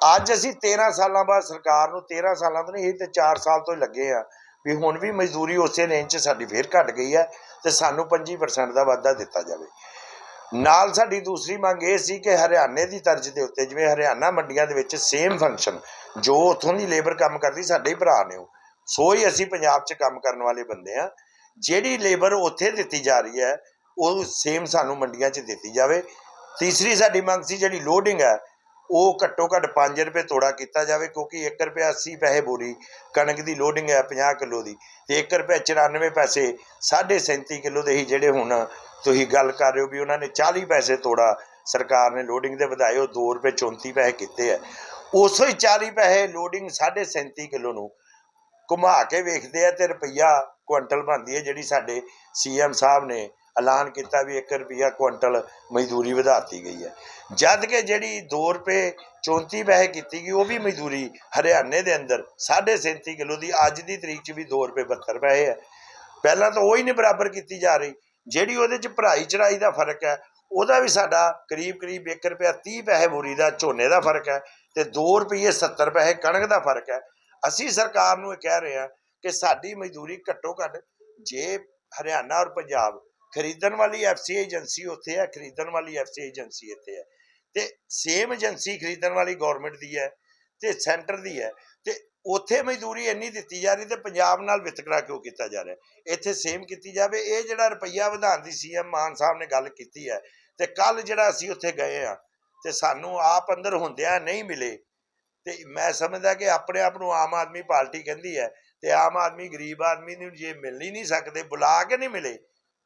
ਅੱਜ ਅਸੀਂ 13 ਸਾਲਾਂ ਬਾਅਦ ਸਰਕਾਰ ਨੂੰ 13 ਸਾਲਾਂ ਤੋਂ ਨਹੀਂ, ਇਹ ਤੇ 4 ਸਾਲ ਤੋਂ ਹੀ ਲੱਗੇ ਆ ਵੀ ਹੁਣ ਵੀ ਮਜ਼ਦੂਰੀ ਉਸੇ ਰੇਂਜ 'ਚ ਸਾਡੀ ਫੇਰ ਘਟ ਗਈ ਹੈ ਤੇ ਸਾਨੂੰ 25% ਦਾ ਵਾਧਾ ਦਿੱਤਾ ਜਾਵੇ। ਨਾਲ ਸਾਡੀ ਦੂਸਰੀ ਮੰਗ ਇਹ ਸੀ ਕਿ ਹਰਿਆਣੇ ਦੀ ਤਰਜ਼ ਦੇ ਉੱਤੇ, ਜਿਵੇਂ ਹਰਿਆਣਾ ਮੰਡੀਆਂ ਦੇ ਵਿੱਚ ਸੇਮ ਫੰਕਸ਼ਨ ਜੋ ਉੱਥੋਂ ਦੀ ਲੇਬਰ ਕੰਮ ਕਰਦੀ, ਸਾਡੇ ਹੀ ਭਰਾ ਨੇ ਉਹ। ਸੋ ਹੀ ਅਸੀਂ ਪੰਜਾਬ 'ਚ ਕੰਮ ਕਰਨ ਵਾਲੇ ਬੰਦੇ ਆ ਜਿਹੜੀ ਲੇਬਰ ਉੱਥੇ ਦਿੱਤੀ ਜਾ ਰਹੀ ਹੈ, ਉਹ ਸੇਮ ਸਾਨੂੰ ਮੰਡੀਆਂ 'ਚ ਦਿੱਤੀ ਜਾਵੇ। ਤੀਸਰੀ ਸਾਡੀ ਮੰਗ ਸੀ ਜਿਹੜੀ ਲੋਡਿੰਗ ਹੈ ਉਹ ਘੱਟੋ ਘੱਟ 5 ਰੁਪਏ ਤੋੜਾ ਕੀਤਾ ਜਾਵੇ, ਕਿਉਂਕਿ 1 ਰੁਪਏ 80 ਪੈਸੇ ਬੋਰੀ, ਕਣਕ ਦੀ ਲੋਡਿੰਗ ਹੈ 50 ਕਿਲੋ ਦੀ, ਤੇ 1 ਰੁਪਏ 94 ਪੈਸੇ 37.5 ਕਿਲੋ ਦੇ ਹੀ ਜਿਹੜੇ ਹੁਣ ਤੁਸੀਂ ਗੱਲ ਕਰ ਰਹੇ ਹੋ ਵੀ ਉਹਨਾਂ ਨੇ 40 ਪੈਸੇ ਤੋੜਾ, ਸਰਕਾਰ ਨੇ ਲੋਡਿੰਗ ਦੇ ਵਧਾਏ, ਉਹ 2 ਰੁਪਏ 34 ਪੈਸੇ ਕੀਤੇ ਆ ਉਸੋ ਹੀ 40 ਪੈਸੇ ਲੋਡਿੰਗ 37.5 ਕਿਲੋ ਨੂੰ ਘੁਮਾ ਕੇ ਵੇਖਦੇ ਆ ਤੇ ਰੁਪਈਆ ਕੁਇੰਟਲ ਬਣਦੀ ਹੈ ਜਿਹੜੀ ਸਾਡੇ ਸੀਐਮ ਸਾਹਿਬ ਨੇ ਐਲਾਨ ਕੀਤਾ ਵੀ 1 ਰੁਪਈਆ ਕੁਇੰਟਲ ਮਜ਼ਦੂਰੀ ਵਧਾਤੀ ਗਈ ਹੈ। ਜਦ ਕਿ ਜਿਹੜੀ 2 ਰੁਪਏ 34 ਪੈਸੇ ਕੀਤੀ ਗਈ, ਉਹ ਵੀ ਮਜ਼ਦੂਰੀ ਹਰਿਆਣੇ ਦੇ ਅੰਦਰ 37.5 ਕਿਲੋ ਦੀ, ਅੱਜ ਦੀ ਤਰੀਕ 'ਚ ਵੀ 2 ਰੁਪਏ 72 ਪੈਸੇ ਹੈ। ਪਹਿਲਾਂ ਤਾਂ ਉਹ ਹੀ ਨਹੀਂ ਬਰਾਬਰ ਕੀਤੀ ਜਾ ਰਹੀ। ਜਿਹੜੀ ਉਹਦੇ 'ਚ ਭਰਾਈ ਚੜਾਈ ਦਾ ਫ਼ਰਕ ਹੈ, ਉਹਦਾ ਵੀ ਸਾਡਾ ਕਰੀਬ ਕਰੀਬ 1 ਰੁਪਿਆ 30 ਪੈਸੇ ਬੋਰੀ ਦਾ, ਝੋਨੇ ਦਾ ਫ਼ਰਕ ਹੈ ਤੇ 2 ਰੁਪਏ 70 ਪੈਸੇ ਕਣਕ ਦਾ ਫ਼ਰਕ ਹੈ। ਅਸੀਂ ਸਰਕਾਰ ਨੂੰ ਇਹ ਕਹਿ ਰਹੇ ਹਾਂ ਕਿ ਸਾਡੀ ਮਜ਼ਦੂਰੀ ਘੱਟੋ ਘੱਟ ਜੇ ਹਰਿਆਣਾ ਔਰ ਪੰਜਾਬ ਖਰੀਦਣ ਵਾਲੀ ਐਫਸੀਆਈ ਏਜੰਸੀ ਉੱਥੇ ਹੈ, ਖਰੀਦਣ ਵਾਲੀ ਐਫਸੀਆਈ ਏਜੰਸੀ ਇੱਥੇ ਹੈ। ਤੇ ਸੇਮ ਏਜੰਸੀ ਖਰੀਦਣ ਵਾਲੀ ਗਵਰਨਮੈਂਟ ਦੀ ਹੈ ਤੇ ਸੈਂਟਰ ਦੀ ਹੈ। ਤੇ ਉੱਥੇ ਮਜ਼ਦੂਰੀ ਇੰਨੀ ਦਿੱਤੀ ਜਾ ਰਹੀ ਤੇ ਪੰਜਾਬ ਨਾਲ ਵਿਤਕਰਾ ਕਿਉਂ ਕੀਤਾ ਜਾ ਰਿਹਾ? ਇੱਥੇ ਸੇਮ ਕੀਤੀ ਜਾਵੇ। ਇਹ ਜਿਹੜਾ ਰੁਪਈਆ ਵਧਾਉਣ ਦੀ ਸੀਐਮ ਮਾਨ ਸਾਹਿਬ ਨੇ ਗੱਲ ਕੀਤੀ ਹੈ ਤੇ ਕੱਲ ਜਿਹੜਾ ਅਸੀਂ ਉੱਥੇ ਗਏ ਆ ਤੇ ਸਾਨੂੰ ਆਪ ਅੰਦਰ ਹੁੰਦਿਆਂ ਨਹੀਂ ਮਿਲੇ ਤੇ ਮੈਂ ਸਮਝਦਾ ਕਿ ਆਪਣੇ ਆਪ ਨੂੰ ਆਮ ਆਦਮੀ ਪਾਰਟੀ ਕਹਿੰਦੀ ਹੈ ਤੇ ਆਮ ਆਦਮੀ ਗਰੀਬ ਆਦਮੀ ਨੂੰ ਜੇ ਮਿਲ ਹੀ ਨਹੀਂ ਸਕਦੇ, ਬੁਲਾ ਕੇ ਨਹੀਂ ਮਿਲੇ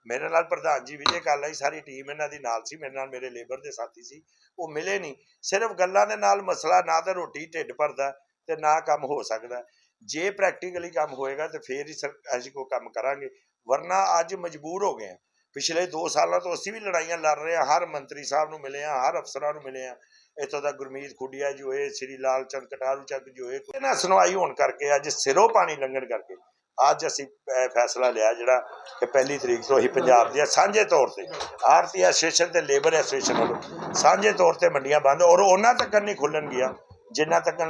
ਮੇਰੇ ਨਾਲ ਪ੍ਰਧਾਨ ਜੀ ਵਿਜੇ ਕਾਲਾ ਹੀ ਸਾਰੀ ਟੀਮ ਇਹਨਾਂ ਦੀ ਨਾਲ ਸੀ, ਮੇਰੇ ਨਾਲ ਮੇਰੇ ਲੇਬਰ ਦੇ ਸਾਥੀ ਸੀ, ਉਹ ਮਿਲੇ ਨਹੀਂ। ਸਿਰਫ ਗੱਲਾਂ ਦੇ ਨਾਲ ਮਸਲਾ ਨਾ ਤਾਂ ਰੋਟੀ ਢਿੱਡ ਭਰਦਾ ਤੇ ਨਾ ਕੰਮ ਹੋ ਸਕਦਾ। ਜੇ ਪ੍ਰੈਕਟੀਕਲੀ ਕੰਮ ਹੋਏਗਾ ਤੇ ਫੇਰ ਹੀ ਸਰ- ਅਸੀਂ ਕੋਈ ਕੰਮ ਕਰਾਂਗੇ। ਵਰਨਾ ਅੱਜ ਮਜਬੂਰ ਹੋ ਗਏ ਹਾਂ। ਪਿਛਲੇ 2 ਸਾਲਾਂ ਤੋਂ ਅਸੀਂ ਵੀ ਲੜਾਈਆਂ ਲੜ ਰਹੇ ਹਾਂ। ਹਰ ਮੰਤਰੀ ਸਾਹਿਬ ਨੂੰ ਮਿਲੇ ਹਾਂ, ਹਰ ਅਫਸਰਾਂ ਨੂੰ ਮਿਲੇ ਹਾਂ। ਇੱਥੋਂ ਦਾ ਗੁਰਮੀਤ ਖੁੱਡੀਆ ਜੋ ਹੈ ਸ੍ਰੀ ਲਾਲ ਚੰਦ ਕਟਾਰੂ ਚੱਕ ਜੋ ਹੈ ਇਹਨਾਂ ਸੁਣਵਾਈ ਹੋਣ ਕਰਕੇ ਅੱਜ ਸਿਰੋਂ ਪਾਣੀ ਲੰਘਣ ਕਰਕੇ ਅੱਜ ਅਸੀਂ ਫੈਸਲਾ ਲਿਆ ਜਿਹੜਾ ਕਿ ਪਹਿਲੀ ਤਰੀਕ ਤੋਂ ਹੀ ਪੰਜਾਬ ਦੀਆਂ ਸਾਂਝੇ ਤੌਰ ਤੇ ਆਰਤੀ ਐਸੋਸੀਏਸ਼ਨ ਤੇ ਲੇਬਰ ਐਸੋਸੀਏਸ਼ਨ ਵੱਲੋਂ ਸਾਂਝੇ ਤੌਰ ਤੇ ਮੰਡੀਆਂ ਬੰਦ ਔਰ ਉਹਨਾਂ ਤੱਕ ਨਹੀਂ ਖੁੱਲਣਗੀਆਂ ਜਿੰਨਾ ਤੱਕ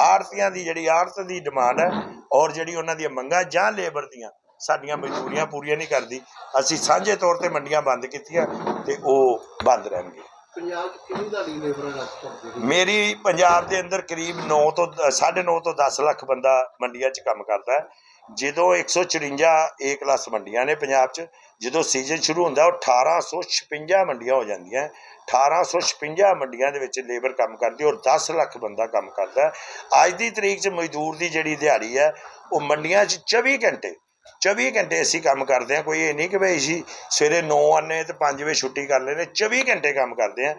ਆੜਤੀਆਂ ਦੀ ਜਿਹੜੀ ਆੜਤ ਦੀ ਡਿਮਾਂਡ ਹੈ ਔਰ ਜਿਹੜੀ ਉਹਨਾਂ ਦੀਆਂ ਮੰਗਾਂ ਜਾਂ ਲੇਬਰ ਦੀਆਂ ਸਾਡੀਆਂ ਮਜ਼ਦੂਰੀਆਂ ਪੂਰੀਆਂ ਨਹੀਂ ਕਰਦੀ ਅਸੀਂ ਸਾਂਝੇ ਤੌਰ ਤੇ ਮੰਡੀਆਂ ਬੰਦ ਕੀਤੀਆਂ ਤੇ ਉਹ ਬੰਦ ਰਹਿਣਗੇ। ਪੰਜਾਬ ਕਿੰਨੀ ਲੇਬਰ ਮੇਰੀ ਪੰਜਾਬ ਦੇ ਅੰਦਰ ਕਰੀਬ 9 ਤੋਂ 9.5 ਤੋਂ 10 ਲੱਖ ਬੰਦਾ ਮੰਡੀਆਂ 'ਚ ਕੰਮ ਕਰਦਾ ਹੈ। ਜਦੋਂ 154 ਏ ਕਲਾਸ ਮੰਡੀਆਂ ਨੇ ਪੰਜਾਬ 'ਚ, ਜਦੋਂ ਸੀਜ਼ਨ ਸ਼ੁਰੂ ਹੁੰਦਾ, ਉਹ 1856 ਮੰਡੀਆਂ ਹੋ ਜਾਂਦੀਆਂ। 1856 ਮੰਡੀਆਂ ਦੇ ਵਿੱਚ ਲੇਬਰ ਕੰਮ ਕਰਦੀ, ਔਰ 10 ਲੱਖ ਬੰਦਾ ਕੰਮ ਕਰਦਾ। ਅੱਜ ਦੀ ਤਰੀਕ 'ਚ ਮਜ਼ਦੂਰ ਦੀ ਜਿਹੜੀ ਦਿਹਾੜੀ ਹੈ, ਉਹ ਮੰਡੀਆਂ 'ਚ 24 ਘੰਟੇ 24 ਘੰਟੇ ਅਸੀਂ ਕੰਮ ਕਰਦੇ ਹਾਂ। ਕੋਈ ਇਹ ਨਹੀਂ ਕਿ ਵੀ ਅਸੀਂ ਸਵੇਰੇ 9 ਆਨੇ ਤੇ 5 ਵਜੇ ਛੁੱਟੀ ਕਰ ਲੈਨੇ 24 ਘੰਟੇ ਕੰਮ ਕਰਦੇ ਹਾਂ।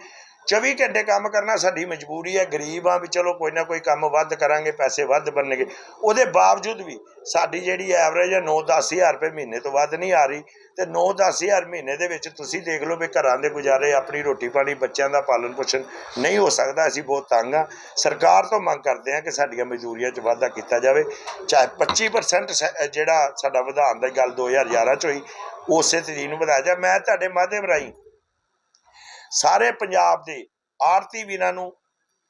24 ਘੰਟੇ ਕੰਮ ਕਰਨਾ ਸਾਡੀ ਮਜਬੂਰੀ ਹੈ, ਗਰੀਬ ਆ ਵੀ ਚਲੋ ਕੋਈ ਨਾ ਕੋਈ ਕੰਮ ਵੱਧ ਕਰਾਂਗੇ, ਪੈਸੇ ਵੱਧ ਬਣਨਗੇ। ਉਹਦੇ ਬਾਵਜੂਦ ਵੀ ਸਾਡੀ ਜਿਹੜੀ ਐਵਰੇਜ ਹੈ 9-10 ਹਜ਼ਾਰ ਰੁਪਏ ਮਹੀਨੇ ਤੋਂ ਵੱਧ ਨਹੀਂ ਆ ਰਹੀ ਤੇ 9-10 ਹਜ਼ਾਰ ਮਹੀਨੇ ਦੇ ਵਿੱਚ ਤੁਸੀਂ ਦੇਖ ਲਓ ਵੀ ਘਰਾਂ ਦੇ ਗੁਜ਼ਾਰੇ, ਆਪਣੀ ਰੋਟੀ ਪਾਣੀ, ਬੱਚਿਆਂ ਦਾ ਪਾਲਣ ਪੋਸ਼ਣ ਨਹੀਂ ਹੋ ਸਕਦਾ, ਅਸੀਂ ਬਹੁਤ ਤੰਗ ਆ ਸਰਕਾਰ ਤੋਂ ਮੰਗ ਕਰਦੇ ਹਾਂ ਕਿ ਸਾਡੀਆਂ ਮਜ਼ਦੂਰੀਆਂ 'ਚ ਵਾਧਾ ਕੀਤਾ ਜਾਵੇ। ਚਾਹੇ 25% ਸ- ਜਿਹੜਾ ਸਾਡਾ ਵਧਾਉਣ ਦੀ ਗੱਲ 2011 'ਚ ਹੋਈ, ਉਸੇ ਤਰੀਕ ਨੂੰ ਵਧਾਇਆ ਜਾ। ਮੈਂ ਤੁਹਾਡੇ ਮਾਧਿਅਮ ਰਾਹੀਂ ਸਾਰੇ ਪੰਜਾਬ ਦੇ ਆੜਤੀ ਵੀਰਾਂ ਨੂੰ,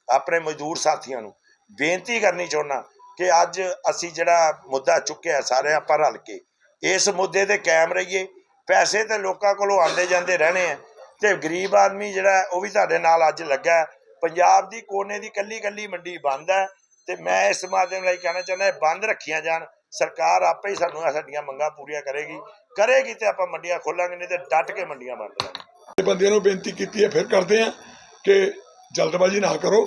ਆਪਣੇ ਮਜ਼ਦੂਰ ਸਾਥੀਆਂ ਨੂੰ ਬੇਨਤੀ ਕਰਨੀ ਚਾਹੁੰਦਾ ਕਿ ਅੱਜ ਅਸੀਂ ਜਿਹੜਾ ਮੁੱਦਾ ਚੁੱਕਿਆ ਸਾਰੇ ਆਪਾਂ ਰਲ ਕੇ, ਇਸ ਮੁੱਦੇ ਤੇ ਕਾਇਮ ਰਹੀਏ, ਪੈਸੇ ਤੇ ਲੋਕਾਂ ਕੋਲੋਂ ਆਉਂਦੇ ਜਾਂਦੇ ਰਹਿਣੇ ਆ ਤੇ ਗਰੀਬ ਆਦਮੀ ਜਿਹੜਾ ਉਹ ਵੀ ਤੁਹਾਡੇ ਨਾਲ ਅੱਜ ਲੱਗਾ ਪੰਜਾਬ ਦੀ ਕੋਨੇ ਦੀ ਕੱਲੀ ਕੱਲੀ ਮੰਡੀ ਬੰਦ ਹੈ ਤੇ ਮੈਂ ਇਸ ਮਾਧਿਅਮ ਰਾਹੀਂ ਕਹਿਣਾ ਚਾਹੁੰਦਾ ਬੰਦ ਰੱਖੀਆਂ ਜਾਣ, ਸਰਕਾਰ ਆਪੇ ਹੀ ਸਾਨੂੰ ਇਹ ਸਾਡੀਆਂ ਮੰਗਾਂ ਪੂਰੀਆਂ ਕਰੇਗੀ ਕਰੇਗੀ ਤੇ ਆਪਾਂ ਮੰਡੀਆਂ ਖੋਲਾਂਗੇ, ਨਹੀਂ ਤੇ ਡਟ ਕੇ ਮੰਡੀਆਂ ਬੰਦ ਕਰਾਂਗੇ। ਬੰਦਿਆਂ ਨੂੰ ਬੇਨਤੀ ਕੀਤੀ ਹੈ, ਫਿਰ ਕਰਦੇ ਹਾਂ ਕਿ ਜਲਦਬਾਜ਼ੀ ਨਾ ਕਰੋ।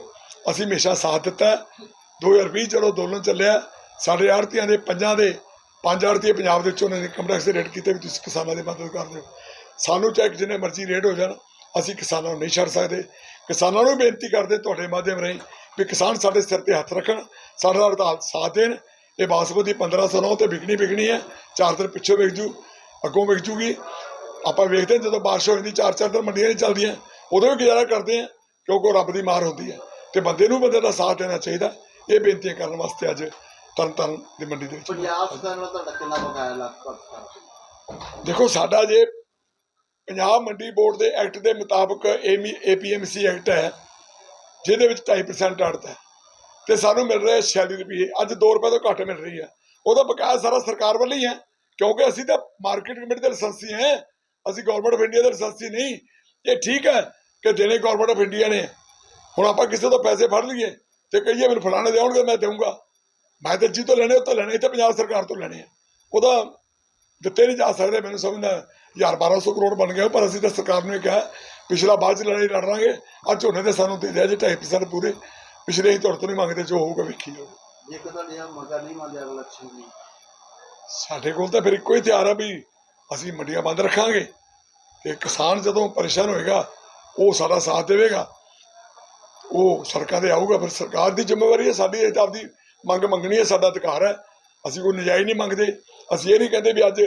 ਅਸੀਂ ਹਮੇਸ਼ਾ ਸਾਥ ਦਿੱਤਾ ਹੈ। 2020 ਚਲੋ ਅੰਦੋਲਨ ਚੱਲਿਆ, ਸਾਡੇ ਆੜਤੀਆਂ ਦੇ ਪੰਜਾਂ ਦੇ, ਪੰਜ ਆੜਤੀ ਪੰਜਾਬ ਦੇ ਵਿੱਚੋਂ ਉਹਨਾਂ ਨੇ ਇਨਕਮ ਟੈਕਸ ਦੇ ਰੇਟ ਕੀਤੇ ਵੀ ਤੁਸੀਂ ਕਿਸਾਨਾਂ ਦੀ ਮਦਦ ਕਰਦੇ ਹੋ ਸਾਨੂੰ ਚਾਹੇ ਜਿੰਨੇ ਮਰਜ਼ੀ ਰੇਟ ਹੋ ਜਾਣ, ਅਸੀਂ ਕਿਸਾਨਾਂ ਨੂੰ ਨਹੀਂ ਛੱਡ ਸਕਦੇ। ਕਿਸਾਨਾਂ ਨੂੰ ਬੇਨਤੀ ਕਰਦੇ ਤੁਹਾਡੇ ਮਾਧਿਅਮ ਰਾਹੀਂ ਵੀ ਕਿਸਾਨ ਸਾਡੇ ਸਿਰ ਤੇ ਹੱਥ ਰੱਖਣ, ਸਾਡਾ ਹੜਤਾਲ ਸਾਥ ਦੇਣ। ਇਹ ਬਾਸਮਤੀ 1509 ਤੇ ਵਿਕਣੀ ਵਿਕਣੀ ਹੈ, ਚਾਰ ਦਿਨ ਪਿੱਛੇ ਵਿਕ ਜੂ, ਅੱਗੋਂ ਵਿਕ ਜੂਗੀ। ਆਪਾਂ ਵੇਖਦੇ ਜਦੋਂ ਬਾਰਿਸ਼ ਹੋ ਜਾਂਦੀ ਚਾਰ ਚਾਰ ਦਿਨ ਮੰਡੀਆਂ ਨਹੀਂ ਚੱਲਦੀਆਂ ਉਦੋਂ ਵੀ ਗੁਜ਼ਾਰਾ ਕਰਦੇ ਆ ਕਿਉਂਕਿ ਉਹ ਰੱਬ ਦੀ ਮਾਰ ਹੁੰਦੀ ਹੈ। ਤੇ ਬੰਦੇ ਨੂੰ ਬੰਦੇ ਦਾ ਸਾਥ ਦੇਣਾ ਚਾਹੀਦਾ। ਇਹ ਬੇਨਤੀਆਂ ਕਰਨ ਵਾਸਤੇ ਅੱਜ ਤਰਨ ਤਾਰਨ ਦੀ ਮੰਡੀ ਦੇ ਵਿੱਚ। ਪੰਜਾਬ ਸਰਕਾਰ ਨਾਲ ਤੁਹਾਡਾ ਕਿੰਨਾ ਬਕਾਇਆ ਲਗਭਗ ਦੇਖੋ ਸਾਡਾ ਜੇ ਪੰਜਾਬ ਮੰਡੀ ਬੋਰਡ ਦੇ ਐਕਟ ਦੇ ਮੁਤਾਬਕ ਏਪੀਐਮਸੀ ਐਕਟ ਹੈ ਜਿਹਦੇ ਵਿੱਚ 2.5% ਅੜਦਾ ਹੈ। ਤੇ ਸਾਨੂੰ ਮਿਲ ਰਿਹਾ 46 ਰੁਪਏ। ਅੱਜ 2 ਰੁਪਏ ਤੋਂ ਘੱਟ ਮਿਲ ਰਹੀ ਹੈ। ਉਹਦਾ ਬਕਾਇਆ ਸਾਰਾ ਸਰਕਾਰ ਵੱਲ ਹੀ ਹੈ ਕਿਉਂਕਿ ਅਸੀਂ ਤਾਂ ਮਾਰਕੀਟ ਕਮੇਟੀ ਦੇ ਲਾਇਸੈਂਸੀ ਹੈ। ਅਸੀਂ ਗਵਰਨਮੈਂਟ ਆਫ ਇੰਡੀਆ ਦੇ ਲਾਇਸੈਂਸੀ ਨਹੀਂ। ਇਹ ਠੀਕ ਹੈ ਕਿ ਦੇਣੇ ਗਵਰਨਮੈਂਟ ਆਫ ਇੰਡੀਆ ਨੇ ਹੁਣ ਆਪਾਂ ਕਿਸੇ ਤੋਂ ਪੈਸੇ ਫੜ ਲਈਏ ਤੇ ਕਹੀਏ ਮੈਨੂੰ ਫਲਾਣੇ ਦੇਣਗੇ ਮੈਂ ਦੇਵਾਂਗਾ ਮੈਂ ਤਾਂ ਜੀ ਤੋਂ ਲੈਣੇ ਉਹ ਤੋਂ ਲੈਣੇ ਤਾਂ ਪੰਜਾਬ ਸਰਕਾਰ ਤੋਂ ਲੈਣੇ ਆ। ਉਹਦਾ ਦਿੱਤੇ ਨਹੀਂ ਜਾ ਸਕਦੇ ਮੈਨੂੰ ਸਮਝਦਾ ਹਜ਼ਾਰ 1200 ਕਰੋੜ ਬਣ ਗਿਆ ਪਰ ਅਸੀਂ ਤਾਂ ਸਰਕਾਰ ਨੂੰ ਇਹ ਕਿਹਾ ਪਿਛਲਾ ਬਾਅਦ ਚ ਲੜਾਈ ਲੜ ਲਾਂਗੇ। ਅੱਜ ਝੋਨੇ ਦੇ ਸਾਨੂੰ ਦੇ ਦਿਆ ਜੇ 2.5% ਪੂਰੇ। ਪਿਛਲੇ ਹੀ ਤੁਹਾਡੇ ਤੋਂ ਨਹੀਂ ਮੰਗਦੇ ਜੋ ਹੋਊਗਾ ਵੇਖੀ ਜਾਊਗਾ ਜੇਕਰ ਤੁਹਾਡੀਆਂ ਮੰਗਾਂ ਨਹੀਂ ਮੰਨਦੇ ਅਗਲਾ ਦੀ ਸਾਡੇ ਕੋਲ ਤਾਂ ਫਿਰ ਇੱਕੋ ਹੀ ਤਿਆਰ ਆ ਵੀ ਅਸੀਂ ਮੰਡੀਆਂ ਬੰਦ ਰੱਖਾਂਗੇ ਤੇ ਕਿਸਾਨ ਜਦੋਂ ਪਰੇਸ਼ਾਨ ਹੋਏਗਾ ਉਹ ਸਾਡਾ ਸਾਥ ਦੇਵੇਗਾ। ਉਹ ਸੜਕਾਂ ਤੇ ਆਊਗਾ ਫਿਰ ਸਰਕਾਰ ਦੀ ਜ਼ਿੰਮੇਵਾਰੀ ਹੈ ਸਾਡੀ ਇਹ ਆਪਦੀ ਮੰਗ ਮੰਗਣੀ ਹੈ ਸਾਡਾ ਅਧਿਕਾਰ ਹੈ। ਅਸੀਂ ਕੋਈ ਨਜਾਇਜ਼ ਨਹੀਂ ਮੰਗਦੇ। ਅਸੀਂ ਇਹ ਨਹੀਂ ਕਹਿੰਦੇ ਵੀ ਅੱਜ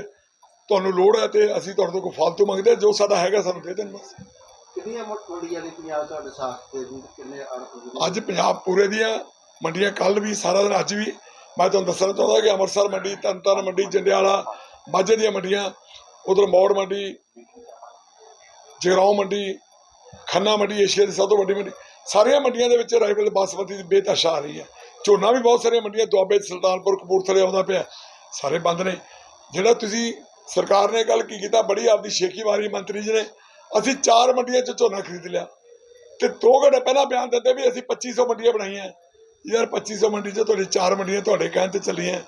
ਤੁਹਾਨੂੰ ਲੋੜ ਹੈ ਤੇ ਅਸੀਂ ਤੁਹਾਡੇ ਤੋਂ ਕੋਈ ਫालतू ਮੰਗਦੇ ਜੋ ਸਾਡਾ ਹੈਗਾ ਸਾਨੂੰ ਦੇ ਦੇਣ ਬਸ। ਕਿੰਨੀਆਂ ਮੁੱਠ ਮੰਡੀਆਂ ਨੇ ਪੰਜਾਬ ਤੁਹਾਡੇ ਸਾਥ ਤੇ ਵੀ ਕਿੰਨੇ ਅੜਕ ਅੱਜ ਪੰਜਾਬ ਪੂਰੇ ਦੀਆਂ ਮੰਡੀਆਂ ਕੱਲ ਵੀ ਸਾਰਾ ਦਿਨ ਅੱਜ ਵੀ। ਮੈਂ ਤੁਹਾਨੂੰ ਦੱਸਣਾ ਚਾਹੁੰਦਾ ਕਿ ਅੰਮ੍ਰਿਤਸਰ ਮੰਡੀ ਤਰਨਤਾਰਨ ਮੰਡੀ ਜੰਡਿਆਲਾ ਮਾਝੇ ਦੀਆਂ ਮੰਡੀਆਂ ਉਧਰ ਮੌੜ ਮੰਡੀ, ਜਗਰਾਉਂ ਮੰਡੀ, ਖੰਨਾ ਮੰਡੀ, ਏਸ਼ੀਆ ਦੀ ਸਭ ਤੋਂ ਵੱਡੀ ਮੰਡੀ, ਸਾਰੀਆਂ ਮੰਡੀਆਂ ਦੇ ਵਿੱਚ ਰਾਈਵਲ ਬਾਸਮਤੀ ਦੀ ਬੇਤਹਾਸ਼ਾ ਆ ਰਹੀ ਹੈ। ਝੋਨਾ ਵੀ ਬਹੁਤ ਸਾਰੀਆਂ ਮੰਡੀਆਂ, ਦੁਆਬੇ ਸੁਲਤਾਨਪੁਰ, ਕਪੂਰਥਲੇ ਆਉਂਦਾ ਪਿਆ, ਸਾਰੇ ਬੰਦ ਨੇ। ਜਿਹੜਾ ਤੁਸੀਂ, ਸਰਕਾਰ ਨੇ ਗੱਲ ਕੀ ਕੀਤਾ, ਬੜੀ ਆਪਦੀ ਸ਼ੇਖੀ ਵਾਰੀ ਮੰਤਰੀ ਜੀ ਨੇ, ਅਸੀਂ ਚਾਰ ਮੰਡੀਆਂ 'ਚ ਝੋਨਾ ਖਰੀਦ ਲਿਆ। ਤੇ ਦੋ ਘੰਟੇ ਪਹਿਲਾਂ ਬਿਆਨ ਦਿੰਦੇ ਵੀ ਅਸੀਂ 2500 ਮੰਡੀਆਂ ਬਣਾਈਆਂ। ਯਾਰ 2500 ਮੰਡੀ 'ਚ ਤੁਹਾਡੀ ਚਾਰ ਮੰਡੀਆਂ ਤੁਹਾਡੇ ਕਹਿਣ ਤੇ ਚੱਲੀਆਂ।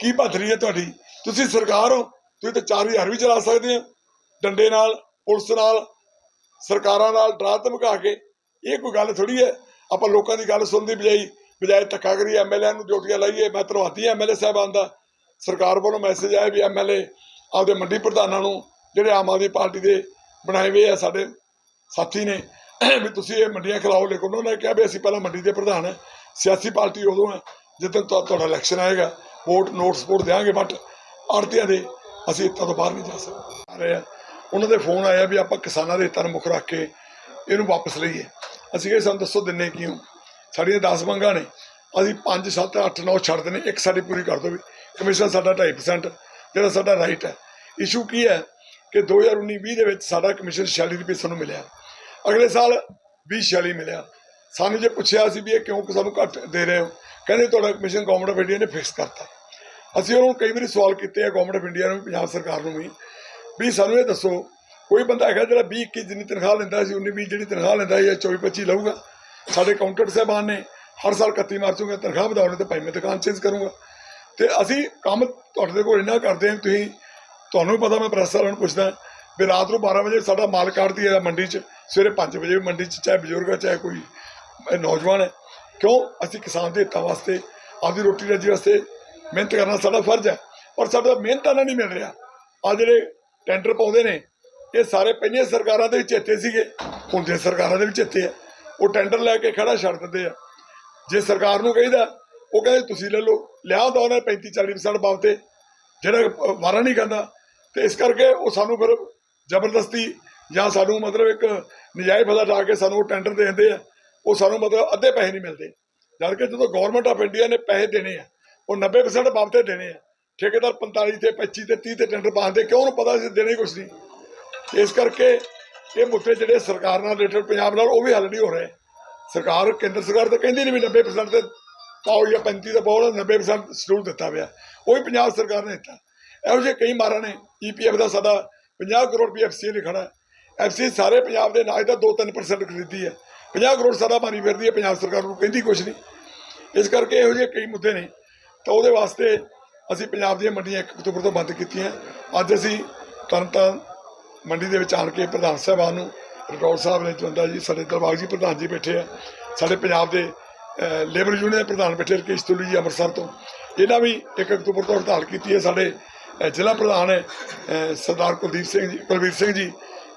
ਕੀ ਭੱਤਰੀ ਹੈ ਤੁਹਾਡੀ? ਤੁਸੀਂ ਸਰਕਾਰ ਹੋ ਤੁਸੀਂ ਤਾਂ 4000 ਵੀ ਚਲਾ ਸਕਦੇ ਹੋ। ਡੰਡੇ ਨਾਲ, ਪੁਲਿਸ ਨਾਲ, ਸਰਕਾਰਾਂ ਨਾਲ ਡਰਾ ਧਮਕਾ ਕੇ। ਇਹ ਕੋਈ ਗੱਲ ਥੋੜੀ ਹੈ। ਆਪਾਂ ਲੋਕਾਂ ਦੀ ਗੱਲ ਸੁਣਦੀ ਬਜਾਈ, ਬਜਾਏ ਧੱਕਾ ਕਰੀ ਐਮਐਲਏ ਨੂੰ ਡਿਊਟੀਆਂ ਲਾਈਏ। ਮੈਂ ਧੰਨਵਾਦੀ ਐਮਐਲਏ ਸਾਹਿਬਾਨ ਦਾ। ਸਰਕਾਰ ਵੱਲੋਂ ਮੈਸੇਜ ਆਇਆ ਵੀ ਐਮਐਲਏ ਆਪਦੇ ਮੰਡੀ ਪ੍ਰਧਾਨਾਂ ਨੂੰ, ਜਿਹੜੇ ਆਮ ਆਦਮੀ ਪਾਰਟੀ ਦੇ ਬਣਾਏ ਹੋਏ ਆ ਸਾਡੇ ਸਾਥੀ ਨੇ, ਵੀ ਤੁਸੀਂ ਇਹ ਮੰਡੀਆਂ ਖਿਲਾਓ। ਲੇਕਿਨ ਉਹਨਾਂ ਨੇ ਕਿਹਾ ਵੀ ਅਸੀਂ ਪਹਿਲਾਂ ਮੰਡੀ ਦੇ ਪ੍ਰਧਾਨ ਹੈ। ਸਿਆਸੀ ਪਾਰਟੀ ਉਦੋਂ ਹੈ ਜਦੋਂ ਤੁਹਾਡਾ ਇਲੈਕਸ਼ਨ ਆਏਗਾ। ਵੋਟ ਨੋਟ ਸਪੋਰਟ ਦੇਾਂਗੇ ਬਟ ਆੜਤੀਆਂ ਦੇ ਅਸੀਂ ਇੱਥੋਂ ਤੋਂ ਬਾਹਰ ਨਹੀਂ ਜਾ ਸਕਦੇ। ਆ ਰਹੇ ਆ। ਉਹਨਾਂ ਦੇ ਫੋਨ ਆਇਆ ਵੀ ਆਪਾਂ ਕਿਸਾਨਾਂ ਦੇ ਹਿੱਤਾਂ ਨੂੰ ਮੁੱਖ ਰੱਖ ਕੇ ਇਹਨੂੰ ਵਾਪਸ ਲਈਏ। ਅਸੀਂ ਕਿਹਾ ਸਾਨੂੰ ਦੱਸੋ ਦਿੰਨੇ ਕਿਉਂ? ਸਾਡੀਆਂ 10 ਮੰਗਾਂ ਨੇ। ਅਸੀਂ 5 7 8 9 ਛੱਡ ਦਿੰਨੇ। ਇੱਕ ਸਾਡੀ ਪੂਰੀ ਕਰ ਦਿਓ ਵੀ ਕਮਿਸ਼ਨ ਸਾਡਾ 2.5% ਜਿਹੜਾ ਸਾਡਾ ਰਾਈਟ ਹੈ। ਇਸ਼ੂ ਕੀ ਹੈ ਕਿ 2019 20 ਦੇ ਵਿੱਚ ਸਾਡਾ ਕਮਿਸ਼ਨ 46 ਰੁਪਏ ਸਾਨੂੰ ਮਿਲਿਆ। ਅਗਲੇ ਸਾਲ 20 46 ਮਿਲਿਆ। ਸਾਨੂੰ ਜੇ ਪੁੱਛਿਆ ਸੀ ਵੀ ਇਹ ਕਿਉਂ ਸਾਨੂੰ ਘੱਟ ਦੇ ਰਹੇ ਹੋ, ਕਹਿੰਦੇ ਤੁਹਾਡਾ ਕਮਿਸ਼ਨ ਗਵਰਨਮੈਂਟ ਆਫ ਇੰਡੀਆ ਨੇ ਫਿਕਸ ਕਰਤਾ। ਅਸੀਂ ਉਹਨਾਂ ਨੂੰ ਕਈ ਵਾਰੀ ਸਵਾਲ ਕੀਤੇ ਆ ਗਵਰਨਮੈਂਟ ਆਫ ਇੰਡੀਆ ਨੂੰ ਵੀ, ਪੰਜਾਬ ਸਰਕਾਰ ਨੂੰ ਵੀ ਵੀ ਸਾਨੂੰ ਇਹ ਦੱਸੋ ਕੋਈ ਬੰਦਾ ਹੈਗਾ ਜਿਹੜਾ 20 21 ਜਿੰਨੀ ਤਨਖਾਹ ਲੈਂਦਾ ਸੀ 19 20 ਜਿਹੜੀ ਤਨਖਾਹ ਲੈਂਦਾ ਸੀ ਇਹ 24 25 ਲਊਗਾ। ਸਾਡੇ ਕਾਊਂਟਰ ਸਾਹਿਬਾਨ ਨੇ ਹਰ ਸਾਲ 31 ਮਾਰਚ ਨੂੰ ਤਨਖਾਹ ਵਧਾਉਣੀ ਤੇ ਭਾਈ ਮੈਂ ਦੁਕਾਨ ਚੇਂਜ ਕਰੂੰਗਾ। ਤੇ ਅਸੀਂ ਕੰਮ ਤੁਹਾਡੇ ਕੋਲ ਇੰਨਾ ਕਰਦੇ ਹਾਂ ਤੁਸੀਂ ਤੁਹਾਨੂੰ ਵੀ ਪਤਾ ਮੈਂ ਪ੍ਰੈਸ ਵਾਲਿਆਂ ਨੂੰ ਪੁੱਛਦਾ ਵੀ ਰਾਤ ਨੂੰ 12 ਵਜੇ ਸਾਡਾ ਮਾਲ ਕੱਢਦੀ ਹੈ ਮੰਡੀ 'ਚ ਸਵੇਰੇ 5 ਵਜੇ ਮੰਡੀ 'ਚ ਚਾਹੇ ਬਜ਼ੁਰਗ ਹੈ ਚਾਹੇ ਕੋਈ ਨੌਜਵਾਨ ਹੈ। ਕਿਉਂ? ਅਸੀਂ ਕਿਸਾਨ ਦੇ ਹਿੱਤਾਂ ਵਾਸਤੇ ਆਪਦੀ ਰੋਟੀ ਰਾਜੀ ਵਾਸਤੇ ਮਿਹਨਤ ਕਰਨਾ ਸਾਡਾ ਫਰਜ਼ ਹੈ ਪਰ ਸਾਡਾ ਮਿਹਨਤਾਂ ਨਾਲ ਨਹੀਂ ਮਿਲ ਰਿਹਾ। ਆ ਜਿਹੜੇ ਟੈਂਡਰ ਪਾਉਂਦੇ ਨੇ ਇਹ ਸਾਰੇ ਪਹਿਲੀਆਂ ਸਰਕਾਰਾਂ ਦੇ ਵਿੱਚ ਚੇਤੇ ਸੀਗੇ ਹੁਣ ਦੇ ਸਰਕਾਰਾਂ ਦੇ ਵਿੱਚ ਚੇਤੇ ਆ। ਉਹ ਟੈਂਡਰ ਲੈ ਕੇ ਖੜਾ ਛੱਡ ਦਿੰਦੇ ਆ। ਜੇ ਸਰਕਾਰ ਨੂੰ ਕਹਿੰਦਾ ਉਹ ਕਹਿੰਦੇ ਤੁਸੀਂ ਲੈ ਲਓ। ਲਿਆ ਤਾਂ ਉਹਨੇ 35 40% ਬਾਬਤੇ ਜਿਹੜਾ ਅਹ, ਵਾਰਾ ਨਹੀਂ ਕਹਿੰਦਾ ਤੇ ਇਸ ਕਰਕੇ ਉਹ ਸਾਨੂੰ ਫਿਰ ਜ਼ਬਰਦਸਤੀ ਜਾਂ ਸਾਨੂੰ ਮਤਲਬ ਇੱਕ ਨਜਾਇਜ਼ ਫਾਇਦਾ ਡਾ ਕੇ ਸਾਨੂੰ ਉਹ ਟੈਂਡਰ ਦੇ ਦਿੰਦੇ ਆ। ਉਹ ਸਾਨੂੰ ਮਤਲਬ ਅੱਧੇ ਪੈਸੇ ਨਹੀਂ ਮਿਲਦੇ। ਜਦ ਕਿ ਜਦੋਂ ਗਵਰਨਮੈਂਟ ਆਫ ਇੰਡੀਆ ਨੇ ਪੈਸੇ ਦੇਣੇ ਆ ਉਹ 90% ਬਾਬਤੇ ਦੇਣੇ ਆ। ਠੇਕੇਦਾਰ 45 ਤੇ 25 ਤੇ 30 ਤੇ ਟੈਂਡਰ ਪਾਉਂਦੇ ਕਿਉਂ ਉਹਨੂੰ ਪਤਾ ਸੀ, ਦੇਣੇ ਕੁਛ ਨਹੀਂ। ਇਸ ਕਰਕੇ ਇਹ ਮੁੱਦੇ ਜਿਹੜੇ ਸਰਕਾਰ ਨਾਲ ਰਿਲੇਟਡ ਪੰਜਾਬ ਨਾਲ, ਉਹ ਵੀ ਹੱਲ ਨਹੀਂ ਹੋ ਰਹੇ। ਸਰਕਾਰ, ਕੇਂਦਰ ਸਰਕਾਰ ਤਾਂ ਕਹਿੰਦੀ ਨਹੀਂ ਵੀ 90% ਤੇ ਪਾਓ ਜਾਂ 35 ਦਾ ਪਾਓ 90% ਸ਼ਡਿਊਲ ਦਿੱਤਾ ਪਿਆ। ਉਹ ਵੀ ਪੰਜਾਬ ਸਰਕਾਰ ਨੇ ਦਿੱਤਾ। ਇਹੋ ਜਿਹੇ ਕਈ ਮਾਰਾਂ ਨੇ ਈਪੀਐਫ ਦਾ ਸਾਡਾ 50 ਕਰੋੜ ਰੁਪਏ ਐਫਸੀਏ ਨੇ ਖੜਾ। ਐਫਸੀ ਸਾਰੇ ਪੰਜਾਬ ਦੇ ਨਾਜ ਦਾ 2-3% ਖਰੀਦੀ ਹੈ। 50 ਕਰੋੜ ਸਾਡਾ ਮਾਰੀ ਫਿਰਦੀ ਹੈ, ਪੰਜਾਬ ਸਰਕਾਰ ਨੂੰ ਕਹਿੰਦੀ ਕੁਛ ਨਹੀਂ। ਇਸ ਕਰਕੇ ਇਹੋ ਜਿਹੇ ਕਈ ਮੁੱਦੇ ਨੇ। ਤਾਂ ਉਹਦੇ ਵਾਸਤੇ ਅਸੀਂ ਪੰਜਾਬ ਦੀਆਂ ਮੰਡੀਆਂ 1 ਅਕਤੂਬਰ ਤੋਂ ਬੰਦ ਕੀਤੀਆਂ। ਅੱਜ ਅਸੀਂ ਤਰਨਤਾਰਨ ਮੰਡੀ ਦੇ ਵਿੱਚ ਆਣ ਕੇ ਪ੍ਰਧਾਨ ਸਾਹਿਬਾਨ ਨੂੰ ਰਟੌਰ ਸਾਹਿਬ ਨੇ ਚੁੰਦਾ ਜੀ, ਸਾਡੇ ਦਰਬਾਰ ਜੀ ਪ੍ਰਧਾਨ ਜੀ ਬੈਠੇ ਆ। ਸਾਡੇ ਪੰਜਾਬ ਦੇ ਲੇਬਰ ਯੂਨੀਅਨ ਦੇ ਪ੍ਰਧਾਨ ਬੈਠੇ ਰਕੇਸ਼ ਤੁਲੀ ਜੀ ਅੰਮ੍ਰਿਤਸਰ ਤੋਂ। ਇਹਨਾਂ ਵੀ 1 ਅਕਤੂਬਰ ਤੋਂ ਹੜਤਾਲ ਕੀਤੀ ਹੈ। ਸਾਡੇ ਜ਼ਿਲ੍ਹਾ ਪ੍ਰਧਾਨ ਹੈ ਸਰਦਾਰ ਕੁਲਦੀਪ ਸਿੰਘ ਜੀ, ਕੁਲਵੀਰ ਸਿੰਘ ਜੀ,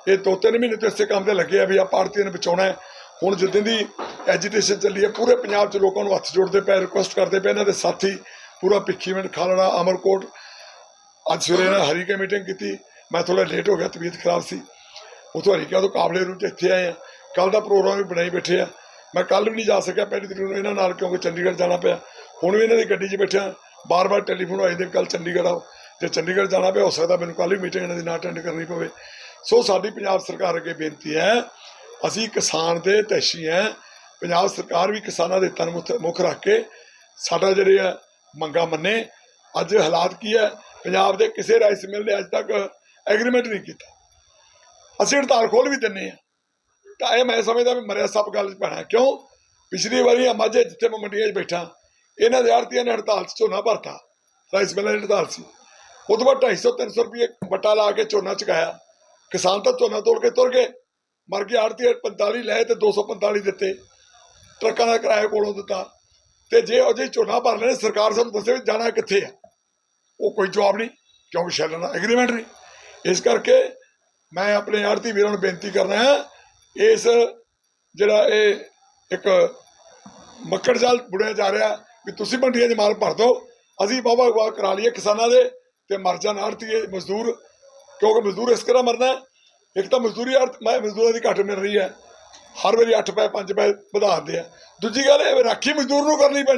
ਇਹ ਦੋ ਤਿੰਨ ਮਹੀਨੇ ਤੋਂ ਇਸੇ ਕੰਮ ਤੇ ਲੱਗੇ ਆ ਵੀ ਆ ਭਾਰਤੀਆਂ ਨੂੰ ਬਚਾਉਣਾ ਹੈ। ਹੁਣ ਜਿੱਦਾਂ ਦੀ ਐਜੀਟੇਸ਼ਨ ਚੱਲੀ ਹੈ, ਪੂਰੇ ਪੰਜਾਬ 'ਚ ਲੋਕਾਂ ਨੂੰ ਹੱਥ ਜੋੜਦੇ ਪਏ ਰਿਕੁਐਸਟ ਕਰਦੇ ਪਏ ਇਹਨਾਂ ਦੇ ਸਾਥੀ। ਪੂਰਾ ਭਿੱਖੀਵਿੰਡ ਖਾਲੜਾ ਅਮਰਕੋਟ। ਅੱਜ ਸਵੇਰੇ ਇਹਨਾਂ ਹਰੀ ਕੇ ਮੀਟਿੰਗ ਕੀਤੀ। ਮੈਂ ਥੋੜਾ ਲੇਟ ਹੋ ਗਿਆ, ਤਬੀਅਤ ਖਰਾਬ ਸੀ। ਉਥੋਂ ਹਰੀਕਾ ਤੋਂ ਕਾਬਲੇ ਰੂਟ ਇੱਥੇ ਆਏ ਆ। ਕੱਲ ਦਾ ਪ੍ਰੋਗਰਾਮ ਵੀ ਬਣਾਈ ਬੈਠੇ ਆ। ਮੈਂ ਕੱਲ ਵੀ ਨਹੀਂ ਜਾ ਸਕਿਆ, ਪਹਿਲੀ ਤਰੀਕ ਨੂੰ ਇਹਨਾਂ ਨਾਲ, ਕਿਉਂਕਿ ਚੰਡੀਗੜ੍ਹ ਜਾਣਾ ਪਿਆ। ਹੁਣ ਵੀ ਇਹਨਾਂ ਦੀ ਗੱਡੀ 'ਚ ਬੈਠਾ ਬਾਰ-ਬਾਰ ਟੈਲੀਫੋਨ ਆਏ ਦੇ ਕੱਲ ਚੰਡੀਗੜ੍ਹ ਆਓ। ਜੇ ਚੰਡੀਗੜ੍ਹ ਜਾਣਾ ਪਿਆ, ਹੋ ਸਕਦਾ ਮੈਨੂੰ ਕੱਲ ਵੀ ਮੀਟਿੰਗ ਇਹਨਾਂ ਦੀ ਨਾ ਅਟੈਂਡ ਕਰਨੀ ਪਵੇ। ਸੋ ਸਾਡੀ ਪੰਜਾਬ ਸਰਕਾਰ ਅੱਗੇ ਬੇਨਤੀ ਹੈ, ਅਸੀਂ ਕਿਸਾਨ ਦੇ ਤੈਸ਼ੀ ਹੈ। ਪੰਜਾਬ ਸਰਕਾਰ ਵੀ ਕਿਸਾਨਾਂ ਦੇ ਤਨ ਮੁੱਖ- ਮੁੱਖ ਰੱਖ ਕੇ ਸਾਡਾ ਜਿਹੜੇ ਆ ਮੰਗਾ ਮੰਨੇ। ਅੱਜ ਹਾਲਾਤ ਕੀ ਹੈ? ਪੰਜਾਬ ਦੇ ਕਿਸੇ ਰਾਈਸ ਮਿਲ ਨੇ ਅੱਜ ਤੱਕ ਐਗਰੀਮੈਂਟ ਨਹੀਂ ਕੀਤਾ। ਅਸੀਂ ਹੜਤਾਲ ਖੋਲ ਵੀ ਦਿੰਨੇ ਆ ਤਾਂ ਇਹ ਮੈਂ ਸਮਝਦਾ ਵੀ ਮਰਿਆ ਸਭ ਗੱਲ 'ਚ ਪੈਣਾ। ਕਿਉਂ? ਪਿਛਲੀ ਵਾਰੀ ਮਾਝੇ ਜਿੱਥੇ ਮੈਂ ਮੰਡੀਆਂ 'ਚ ਬੈਠਾ, ਇਹਨਾਂ ਦੇ ਆੜਤੀਆਂ ਨੇ ਹੜਤਾਲ 'ਚ ਝੋਨਾ ਭਰਤਾ। ਰਾਈਸ ਮਿਲਾਂ ਦੀ ਹੜਤਾਲ ਸੀ। ਉਹ ਤੋਂ ਬਾਅਦ 250 300 ਰੁਪਏ ਵੱਟਾ ਲਾ ਕੇ ਝੋਨਾ ਚੁਕਾਇਆ। ਕਿਸਾਨ ਤਾਂ ਝੋਨਾ ਤੋੜ ਕੇ ਤੁਰ ਗਏ। ਮਰ ਗਏ ਆੜਤੀ 45 ਲਏ ਤੇ 245 ਦਿੱਤੇ। ਟਰੱਕਾਂ ਦਾ ਕਿਰਾਇਆ ਕੋਲੋਂ ਦਿੱਤਾ। ਤੇ ਜੇ ਅਜੇ ਝੋਨਾ ਭਰ ਲੈਣੇ, ਸਰਕਾਰ ਸਾਨੂੰ ਦੱਸੇ ਵੀ ਜਾਣਾ ਕਿੱਥੇ ਆ। ਉਹ ਕੋਈ ਜਵਾਬ ਨਹੀਂ, ਕਿਉਂਕਿ ਸ਼ੈਲਰ ਨਾਲ ਐਗਰੀਮੈਂਟ ਨਹੀਂ। ਇਸ ਕਰਕੇ ਮੈਂ ਆਪਣੇ ਆੜਤੀ ਵੀਰਾਂ ਨੂੰ ਬੇਨਤੀ ਕਰਨਾ ਹੈ, ਇਸ ਜਿਹੜਾ ਇਹ ਇੱਕ ਮੱਕੜ ਜਾਲ ਬੁੜਿਆ ਜਾ ਰਿਹਾ ਵੀ ਤੁਸੀਂ ਮੰਡੀਆਂ 'ਚ ਮਾਲ ਭਰ ਦਿਓ, ਅਸੀਂ ਵਾਹਵਾ ਗਵਾ ਕਰਾ ਲਈਏ ਕਿਸਾਨਾਂ ਦੇ ਤੇ ਮਰ ਜਾਣ ਆੜਤੀਏ ਮਜ਼ਦੂਰ, ਕਿਉਂਕਿ ਮਜ਼ਦੂਰ ਇਸ ਤਰ੍ਹਾਂ ਮਰਨਾ, ਇੱਕ ਤਾਂ ਮਜ਼ਦੂਰੀ ਆੜਤ ਮੈਂ ਮਜ਼ਦੂਰਾਂ ਦੀ ਘੱਟ ਮਿਲ ਰਹੀ ਹੈ। ਹਰ ਵਾਰੀ 8 ਪੈ 5 ਪੈ ਵਧਾ ਆ। ਦੂਜੀ ਗੱਲ ਇਹ ਰਾਖੀ ਮਜ਼ਦੂਰ ਨੂੰ ਕਰਨੀ ਪੈਣੀ।